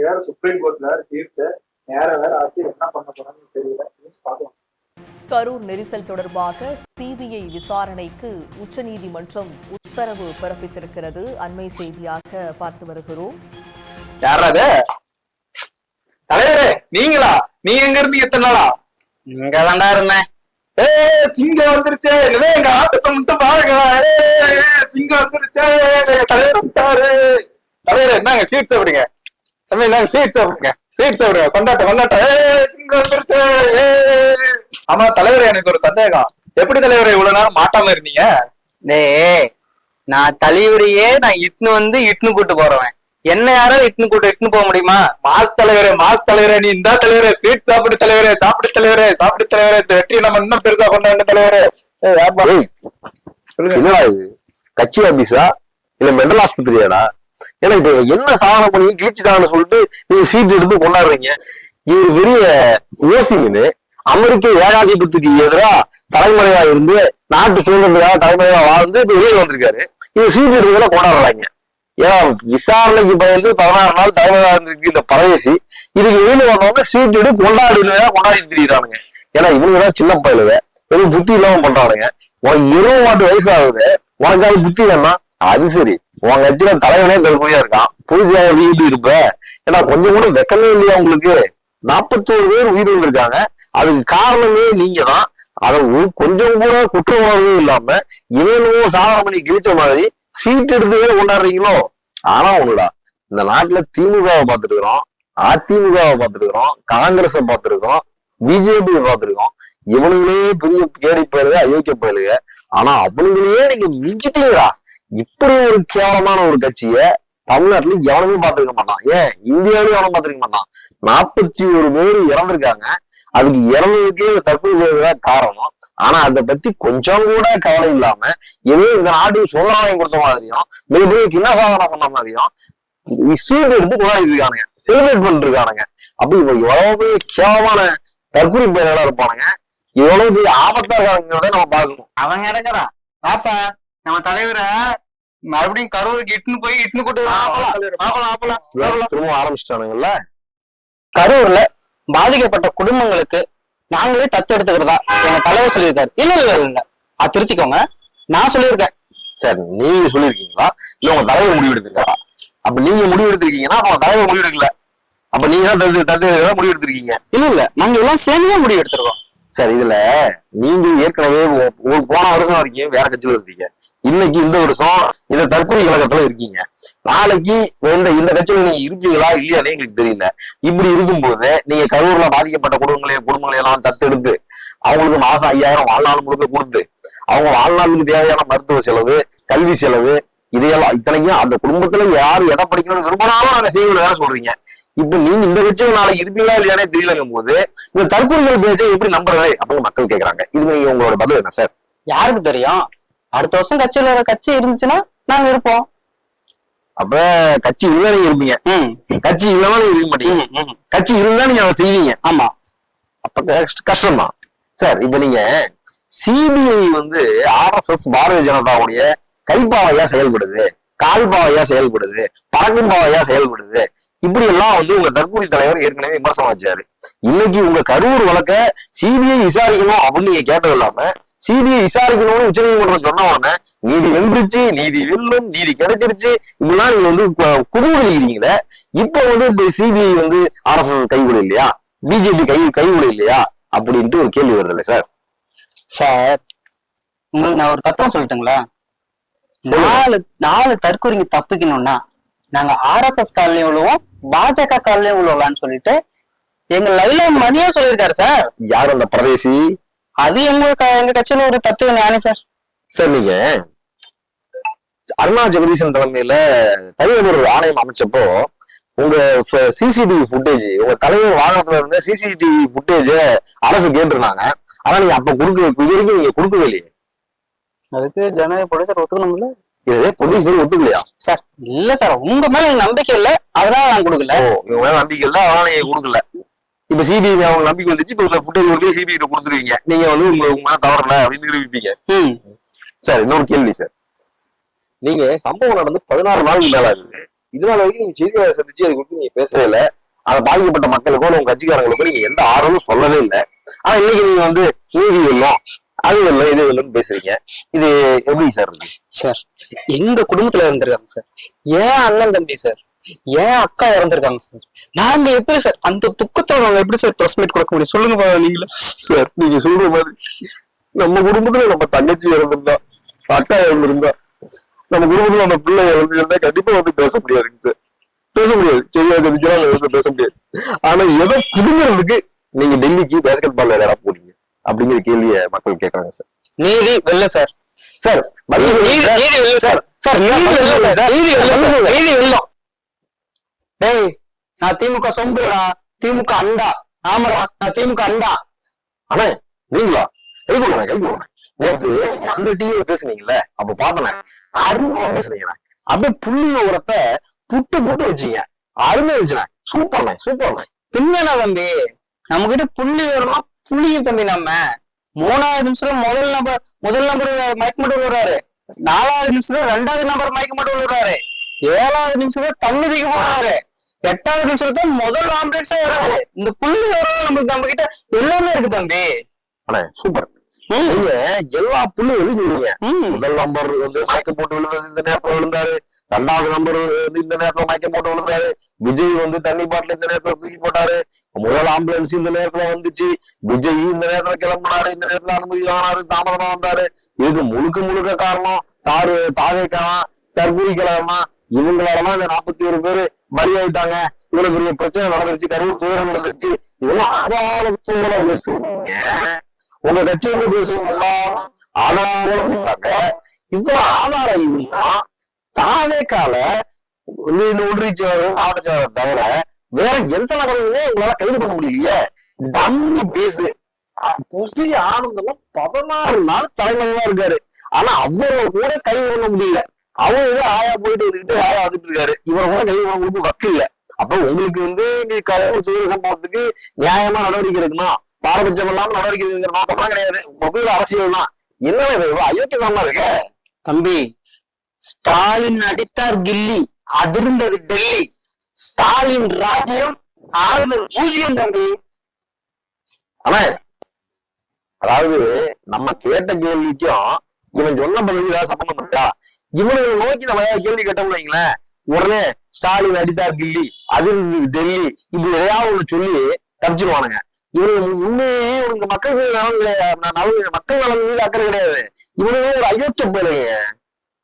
நீங்க வேற சுப்ரீம் கோர்ட்ல வேற தீர்த்து நேர வேற ஆச்சு என்ன பண்ண போறாங்கன்னு தெரியல. நியூஸ் பார்க்கலாம். கரூர் நெரிசல் தொடர்பாக சிபிஐ விசாரணைக்கு உச்சநீதிமன்றம் உத்தரவு பிறப்பித்திருக்கிறது. அண்மை செய்தியாக பார்த்து வருகிறோம். யாராது தலைவரே நீங்களா? நீ எங்க இருந்தீங்க எத்தனை நாளா? இங்க தாண்டா இருந்தேன். ஏ சிங்கம் வந்துருச்சே. இனிமே எங்க ஆட்டத்தை மட்டும் பாருங்க. ஏய், சிங்கம் வந்துருச்சே. தலைவர் விட்டாரு தலைவர் என்னங்க ஸ்வீட் சாப்பிடுங்க. தம்பி என்னங்க ஸ்வீட் சாப்பிடுங்க ஸ்வீட் சாப்பிடுங்க கொண்டாட்டம் கொண்டாட்டம். ஆமா தலைவர் எனக்கு ஒரு சந்தேகம். எப்படி தலைவர் இவ்வளவு நேரம் மாட்டாம இருந்தீங்க? டேய் நான் தலைவரையே நான் இட்டுன்னு வந்து இட்டுன்னு கூட்டு போறவன். என்ன யாரோ இட்டுன்னு கூட்டு இட்டுன்னு போக முடியுமா? மாஸ் தலைவரே மாஸ் தலைவரே நீ இந்த தலைவரே ஸ்வீட் சாப்பிடு தலைவரே சாப்பிடு தலைவரே சாப்பிடு தலைவரே இந்த வெற்றியை நம்ம இன்னும் பெருசா கொண்டாடு தலைவரே. இது? கட்சி ஆபீஸா? இல்ல மெண்டல் ஆஸ்பத்திரியாடா? ஏன்னா இப்ப என்ன சாதனை பண்ணி கிழிச்சுட்டாங்கன்னு சொல்லிட்டு நீங்க சீட் எடுத்து கொண்டாடுறீங்க. இது பெரிய ஓசி அமெரிக்க ஏகாதிபத்துக்கு எதிரா தலைமுறையா இருந்து நாட்டு சுதந்திரத்துக்காக தலைமுறையா வாழ்ந்து இப்ப வெளியே வந்திருக்காரு. இது சீட் எடுக்கிறதுல கொண்டாடுறாங்க. ஏன்னா விசாரணைக்கு பயந்து பதினாறு நாள் தலைமையா இருந்திருக்கு இந்த பரவேசி இதுக்கு வெளியில வந்தவங்க சீட் எடுத்து கொண்டாடினதா கொண்டாடி திரியிறானுங்க. ஏன்னா இவங்க தான் சின்ன பயலுங்க. எதுவும் புத்தி இல்லாம பண்றானுங்க. உனக்கு இருபது மாட்டு வயசு ஆகுது. உனக்கு அது புத்தி வேணா அது சரி. உன் கட்சியில தலைவனே தகுதியா இருக்கான். புதுசா வீடு இருப்ப? ஏன்னா கொஞ்சம் கூட வெக்கமே இல்லையா உங்களுக்கு? நாற்பத்தோரு பேர் உயிர் வந்திருக்காங்க. அதுக்கு காரணமே நீங்க தான் அதை கொஞ்சம் கூட குற்ற உணர்வும் இல்லாம இவனும் சாதனை பண்ணி கிழிச்ச மாதிரி சீட் எடுத்துவே கொண்டாடுறீங்களோ? ஆனா ஒண்ணுடா இந்த நாட்டுல திமுகவை பார்த்துருக்குறோம். அதிமுகவை பார்த்துருக்குறோம். காங்கிரஸ காங்கிரஸை பார்த்துருக்கோம் பிஜேபியை பார்த்துருக்கோம் இவனுங்களே பெரிய கேடி போயிருக்க அயோக்கிய பயலுக ஆனா அவனுங்களையே நீங்க மிஞ்சிட்டீங்களா? இப்படி ஒரு கேவலமான ஒரு கட்சிய தமிழ்நாட்டுல எவனுமே பார்த்திருக்க மாட்டான். ஏன்? இந்தியாவிலும் எவனும் பாத்துக்க மாட்டான். நாற்பத்தி ஒரு பேர் இறந்திருக்காங்க. அதுக்கு இறந்ததுக்கே தற்கொலை தான் காரணம். ஆனா அதை பத்தி கொஞ்சம் கூட கவலை இல்லாம ஏதோ இந்த நாட்டுக்கு சுதந்திரம் கொடுத்த மாதிரியும் மிகப்பெரிய கிண்ண சாதனை பண்ண மாதிரியும் ஸ்வீட் எடுத்து கொண்டாடிட்டு இருக்கானுங்க. செலிப்ரேட் பண்ணிட்டு இருக்கானுங்க. அப்ப இவங்க எவ்வளவு பெரிய கேவலமான தற்கொலை பேரெல்லாம் இருப்பானுங்க. எவ்வளவு பெரிய ஆபத்தா இருக்காங்கிறத நம்ம பாக்கணும் அவன் இறக்குறான் பாப்பா நம்ம தலைவரை மறுபடியும் கரூருக்கு இட்டுன்னு போய் இட்டுன்னு கூட்டு திரும்ப ஆரம்பிச்சிட்டானுங்கல்ல? கரூர்ல பாதிக்கப்பட்ட குடும்பங்களுக்கு நாங்களே தத்து எடுத்துக்கிறதா எங்க தலைவர் சொல்லியிருக்காரு. இல்ல இல்ல இல்ல அது திருத்திக்கோங்க. நான் சொல்லியிருக்கேன். சரி நீங்க சொல்லிருக்கீங்களா இல்ல உங்க தலைவர் முடிவு எடுத்திருக்காரா அப்ப நீங்க முடிவு எடுத்திருக்கீங்கன்னா அப்ப உங்க தலைவர் முடிவு எடுக்கல அப்ப நீங்க தான் தடுத்து தடுத்து முடிவு எடுத்திருக்கீங்க இல்ல இல்ல. நாங்க எல்லாம் சேர்ந்து முடிவு எடுத்திருக்கோம். சார் இதுல நீங்க ஏற்கனவே போன வருஷம் வரைக்கும் வேற கட்சியில இருந்தீங்க. இன்னைக்கு இந்த வருஷம் இந்த தற்கொலை கழகத்துல இருக்கீங்க. நாளைக்கு இந்த இந்த கட்சியில நீங்க இருப்பீங்களா இல்லையானே எங்களுக்கு தெரியல. இப்படி இருக்கும்போது நீங்க கரூர்ல பாதிக்கப்பட்ட குடும்பங்களையும் குடும்பங்களை எல்லாம் தத்தெடுத்து அவங்களுக்கு மாசம் ஐயாயிரம் வாழ்நாள் முழுக்க கொடுத்து அவங்க வாழ்நாளுக்கு தேவையான மருத்துவ செலவு கல்வி செலவு இதையெல்லாம் இத்தனைக்கும் அந்த குடும்பத்துல யாரு இடம் படிக்கணும்னு விரும்பினாலும் நாங்க செய்யணும் வேற சொல்றீங்க. இப்ப நீங்க இந்த கட்சியில நாளைக்கு இருப்பீங்களா இல்லையானே தெரியலங்கும் போது இந்த தற்கொலைகள் பேச்சை எப்படி நம்புறது அப்படின்னு மக்கள் கேக்குறாங்க. இது நீங்க உங்களோட பதில் என்ன சார்? யாருக்கு தெரியும்? அடுத்த வருஷம் கட்சியில கட்சி இருந்துச்சுன்னா நாங்க இருப்போம். அப்ப கட்சி இருந்தா நீங்க இருப்பீங்க. கட்சி இல்லாம நீங்க இருக்க மாட்டீங்க. கட்சி இருந்தா நீங்க அதை செய்வீங்க. ஆமா. அப்ப கஷ்ட- கஷ்டம்தான். சார் இப்ப நீங்க சிபிஐ வந்து ஆர்எஸ்எஸ் பாரதிய ஜனதாவுடைய கைப்பாவையா செயல்படுது கால்பாவையா செயல்படுது பறக்கும் பாவையா செயல்படுது. இப்படி எல்லாம் வந்து உங்க தற்கொலை தலைவர் ஏற்கனவே விமர்சனம் வச்சாரு இன்னைக்கு உங்க கரூர் வழக்க சிபிஐ விசாரிக்கணும் அப்படின்னு நீங்க கேட்டது இல்லாம சிபிஐ விசாரிக்கணும்னு உச்சநீதிமன்றம் சொன்ன உடனே நீதி வென்றுச்சு நீதி வெல்லும் நீதி கிடைச்சிருச்சு. இப்படிலாம் நீங்க வந்து கு- இப்ப வந்து இப்ப சிபிஐ வந்து ஆர்எஸ்எஸ் கைகூட இல்லையா பிஜேபி கை கைகூட இல்லையா அப்படின்ட்டு ஒரு கேள்வி வருது சார். சார் உங்களுக்கு நான் ஒரு தத்துவம் சொல்லட்டுங்களா? நாலு நாலு தற்கொலைங்க தப்பிக்கணும்னா நாங்க ஆர்எஸ்எஸ் காலையும் விழுவோம் பாஜக காலையும் விழுவலாம்னு சொல்லிட்டு எங்க லைலா மதியா சொல்லியிருக்காரு சார். யார் அந்த பிரதேசி? அது எங்க எங்க கட்சியில ஒரு தத்துவ ஞானி சார். சார் நீங்க அருணா ஜெகதீசன் தலைமையில தலைவர் ஒரு ஆணையம் அமைச்சப்போ உங்க சிசிடிவி ஃபுட்டேஜ் உங்க தலைவர் வாகனத்துல இருந்த சிசிடிவி ஃபுட்டேஜ அரசு கேட்டிருந்தாங்க. ஆனா நீங்க அப்ப கொடுக்க இது வரைக்கும் நீங்க கொடுக்கவே இல்லையே. அதுக்கு ஜனநாயக ப்ரொடியூசர் ஒத்துக்கணும்ல? இதே ப்ரொடியூசர் ஒத்துக்கலையா? சார் இல்ல சார். உங்க மேல எனக்கு நம்பிக்கை இல்ல. அதனால நான் கொடுக்கல. ஓ இவங்க மேல நம்பிக்கை இல்ல அதனால நீங்க கொடுக்கல. இப்ப சிபிஐ அவங்க நம்பிக்கை வந்துச்சு. இப்ப ஃபுட்டேஜ் கொடுத்து சிபிஐ கொடுத்துருவீங்க. நீங்க வந்து உங்க உங்க மேல தவறல அப்படின்னு நிரூபிப்பீங்க. சார் இன்னொரு கேள்வி சார். நீங்க சம்பவம் நடந்து பதினாறு நாளுக்கு மேல ஆகுது இதனால வரைக்கும் நீங்க செய்தியாளர் சந்திச்சு அதை குறித்து நீங்க பேசவே இல்லை. அதை பாதிக்கப்பட்ட மக்களுக்கோ உங்க கட்சிக்காரங்களுக்கோ நீங்க எந்த ஆர்வமும் சொல்லவே இல்லை. ஆனா இன்னைக்கு நீங்க வந்து நீதி வெல்லும் அது வெல்லும் இது வெல்லும்னு பேசுறீங்க. இது எப்படி சார் இருக்கு? சார் எங்க குடும்பத்துல இருந்திருக்காங்க சார். ஏன் அண்ணன் தம்பி சார். ஏன் அக்கா இறந்திருக்காங்க சார். நாங்க எப்படி சார் அந்த துக்கத்துல நாங்க எப்படி சார் ப்ரெஸ் மீட் கொடுக்க முடியும்? சொல்லுங்க நீங்களே. சார் நீங்க சொல்ற மாதிரி நம்ம குடும்பத்துல நம்ம தங்கச்சி இறந்திருந்தா அக்கா இறந்திருந்தா நம்ம குடும்பத்துல நம்ம பிள்ளை இறந்திருந்தா கண்டிப்பா வந்து பேச முடியாதுங்க சார். பேச முடியாது. சரியா தெரிஞ்சா பேச முடியாது. ஆனா எதை புடுங்கிறதுக்கு நீங்க டெல்லிக்கு பேஸ்கெட் பால் விளையாட போறீங்க. அப்படிங்கிற கேள்விய மக்கள் கேக்குறாங்க சார். நீதி வெல்ல சார். சார் நீதி வெல்ல சார். சார் நீதி வெல்ல சார். நீதி வெல்ல சார். நீதி வெல்லும் டேய் நான் திமுக சொம்புடா. திமுக அண்டா. ஆமாடா நான் திமுக அண்டா. அண்ணே நீங்களா? கை கொடுங்க கை கொடுங்க. நேத்து அந்த டிவியில பேசுனீங்கல்ல அப்ப பார்த்தேன். அருமையா பேசுனீங்க அப்படியே புள்ளி உரத்தை புட்டு புட்டு வச்சீங்க. அருமையா வச்சுனேன். சூப்பர்ண்ணே சூப்பர்ண்ணே பின்னடா தம்பி நம்ம கிட்ட புள்ளி வரலாம் புள்ளியும் தம்பி நம்ம. மூணாவது நிமிஷம் முதல் நம்பர் முதல் நம்பர் மயக்க மட்டும் விடுறாரு. நாலாவது நிமிஷத்துல ரெண்டாவது நம்பர் மயக்க மட்டும் விடுறாரு. ஏழாவது நிமிஷத்துல தண்ணி தூக்கி போடுறாரு. எட்டாவது நிமிஷத்துல முதல் ஆம்புலன்ஸே வராரு இந்த புள்ளி வரும் நம்மளுக்கு நம்ம கிட்ட எல்லாமே இருக்கு தம்பி. சூப்பர் நீங்க எல்லா புள்ளி எழுதிங்க ம். முதல் நம்பர் வந்து மயக்கம் போட்டு விழுந்தது இந்த நேரத்துல விழுந்தாரு. ரெண்டாவது நம்பர் வந்து இந்த நேரத்துல மயக்கம் போட்டு விழுந்தாரு. விஜய் வந்து தண்ணி பாட்டில் இந்த நேரத்துல தூக்கி போட்டாரு. முதல் ஆம்புலன்ஸ் இந்த நேரத்துல வந்துச்சு. விஜய் இந்த நேரத்துல கிளம்புனாரு. இந்த நேரத்துல அனுமதி வாங்கினாரு. தாமதமா வந்தாரு. இதுக்கு முழுக்க முழுக்க காரணம் தாரு தாவேக்கலாம் தற்கூரி கிழமா இவங்களாலதான் இந்த நாற்பத்தி ஒரு பேரு பலியாயிட்டாங்க இவ்வளவு பெரிய பிரச்சனை நடந்துருச்சு. கரூர் துயரம் நடந்துருச்சு. இதெல்லாம் பேசுறீங்க உங்க கட்சியில பேசுறவங்க ஆதாரம் பேசுறாங்க இவ்வளவு ஆதாரம் இருந்தா தானே கால வந்து இந்த உள்ரீச்சாளர் மாவட்ட தவிர வேற எந்த நபரையுமே உங்களால கைது பண்ண முடியலையே. டம்மி பேசு. புசி ஆனந்தெல்லாம் பதினாறு நாள் தலைமையா இருக்காரு. ஆனா அவ்வளவு கூட கைது பண்ண முடியல. அவர் ஏதோ ஆயா போயிட்டு வந்துட்டு ஆயா வந்துட்டு இருக்காரு. இவரை கூட கைது பண்ண உங்களுக்கு வக்கு இல்ல அப்ப உங்களுக்கு வந்து நீ கரூர் துயர சம்பவத்துக்கு நியாயமா நடவடிக்கை எடுக்கணும்? பாரபட்சம் இல்லாம நடவடிக்கை நோக்கம்லாம் கிடையாது. பொதுவில் அரசியல் தான் என்ன இது? இவ்வளவு அயோக்கியதமா இருக்கு. தம்பி ஸ்டாலின் அடித்தார் கில்லி அதிர்ந்தது டெல்லி. ஸ்டாலின் ராஜ்யம் ஆளுநர் பூஜ்யம் தம்பி. ஆனா அதாவது நம்ம கேட்ட கேள்விக்கும் இவன் சொன்ன பதிலுக்கு ஏதாவது சம்பந்தம் இருக்கா? இவனுங்களை நோக்கி நம்ம ஏதாவது கேள்வி கேட்டோம்னு வைங்களேன். உடனே ஸ்டாலின் அடித்தார் கில்லி அதிர்ந்தது டெல்லி இப்படி ஏதாவது ஒண்ணு சொல்லி தப்பிச்சிருவானுங்க. இவனுக்கு உண்மையே இவனுக்கு மக்கள் நலன் கிடையாது. நலன் மக்கள் நலன் மீது அக்கறை கிடையாது. இவனுக்கு ஒரு அயோக்கிய போயிருங்க